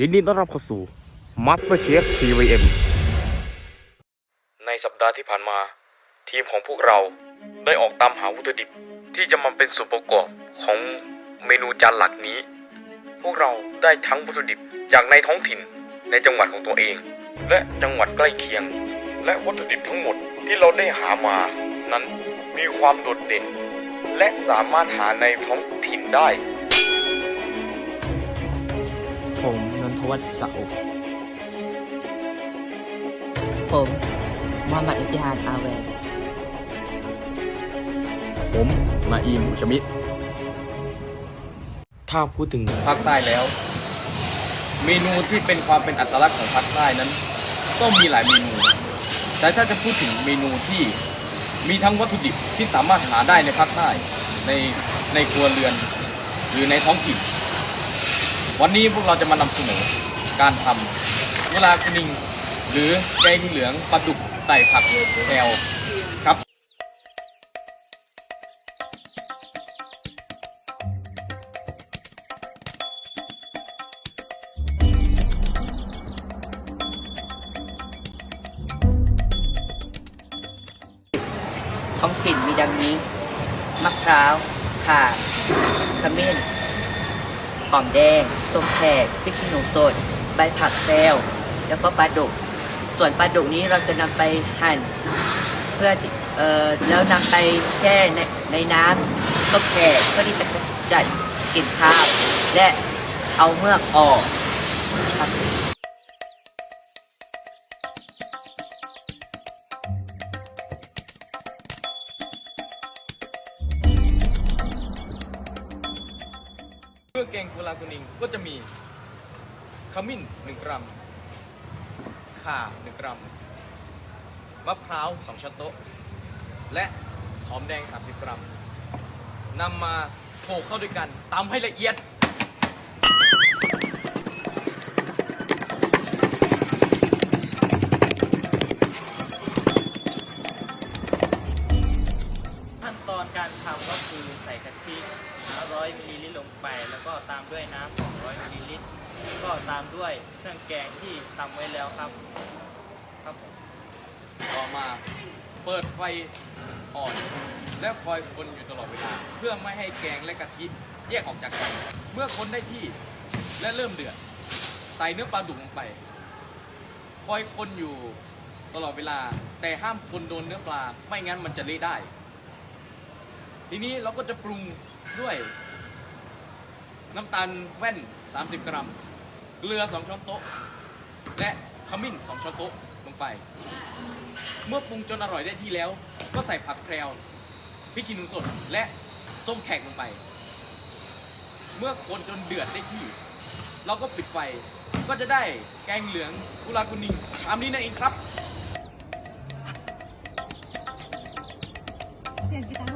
ยินดีต้อนรับเข้าสู่ Master Chef TVM ในสัปดาห์ที่ผ่านมา ทีมของพวกเราได้ออกตามหาวัตถุดิบที่จะมาเป็นส่วนประกอบของเมนูจานหลักนี้ พวกเราได้ทั้งวัตถุดิบจากในท้องถิ่นในจังหวัดของตัวเอง และจังหวัดใกล้เคียง และวัตถุดิบทั้งหมดที่เราได้หามา นั้นมีความโดดเด่น และสามารถหาในท้องถิ่นได้ ผมนนทวัฒน์เสาผมมอมัดอิติฮานอาแวร์ผมนาอีมชมิดถ้าพูดถึงภาคใต้แล้ว เมนูที่เป็นความเป็นอัตลักษณ์ของภาคใต้นั้น ก็มีหลายเมนู แต่ถ้าจะพูดถึงเมนูที่มีทั้งวัตถุดิบที่สามารถหาได้ในภาคใต้ในในครัวเรือน หรือในท้องถิ่น วันนี้พวกเราจะมานำเสนอการทำเวลาคุนิง หรือแกงเหลืองปลาดุกใส่ผักแพรวครับท้องถิ่นมีดังนี้ มะพร้าวข่าขมิ้น หอมแดงส้มแขกพริกขี้หนูสด ใบผักแซลแล้วก็ปลาดุก ส่วนปลาดุกนี้เราจะนำไปหั่น เพื่อที่เอ่อแล้วนำไปแช่ในในน้ำส้มแขกเพื่อที่จะจัดกลิ่นคาว และเอาเมือกออกครับ เครื่องแกงโคลาคุนิงก็จะมีขมิ้น1กรัม ข่า1กรัม มะพร้าว2ช้อนโต๊ะ และหอมแดง 30 กรัมนำมาโขลกเข้าด้วยกันตำให้ละเอียด ขั้นตอนการทำก็คือใส่กะทิ 100มิลลิลิตรลงไป แล้วก็ตามด้วยน้ำ200มิลลิลิตรก็ตามด้วยเครื่องแกงที่ตำไว้แล้วครับ ครับผมต่อมาเปิดไฟอ่อน และคอยคนอยู่ตลอดเวลา เพื่อไม่ให้แกงและกะทิแยกออกจากกัน เมื่อคนได้ที่และเริ่มเดือด ใส่เนื้อปลาดุกลงไป คอยคนอยู่ตลอดเวลา แต่ห้ามคนโดนเนื้อปลา ไม่งั้นมันจะเละได้ ทีนี้เราก็จะปรุงด้วย น้ำตาลแว่น 30 กรัม เกลือ 2 ช้อนโต๊ะ และขมิ้น 2 ช้อนโต๊ะลงไป เมื่อปรุงจนอร่อยได้ที่แล้ว ก็ใส่ผักแพรวพริกขี้หนูสดและส้มแขกลงไป เมื่อคนจนเดือดได้ที่ เราก็ปิดไฟ ก็จะได้แกงเหลืองกุลากุนิงชามนี้นั่นเองครับ เปลี่ยนกีตาร์มัน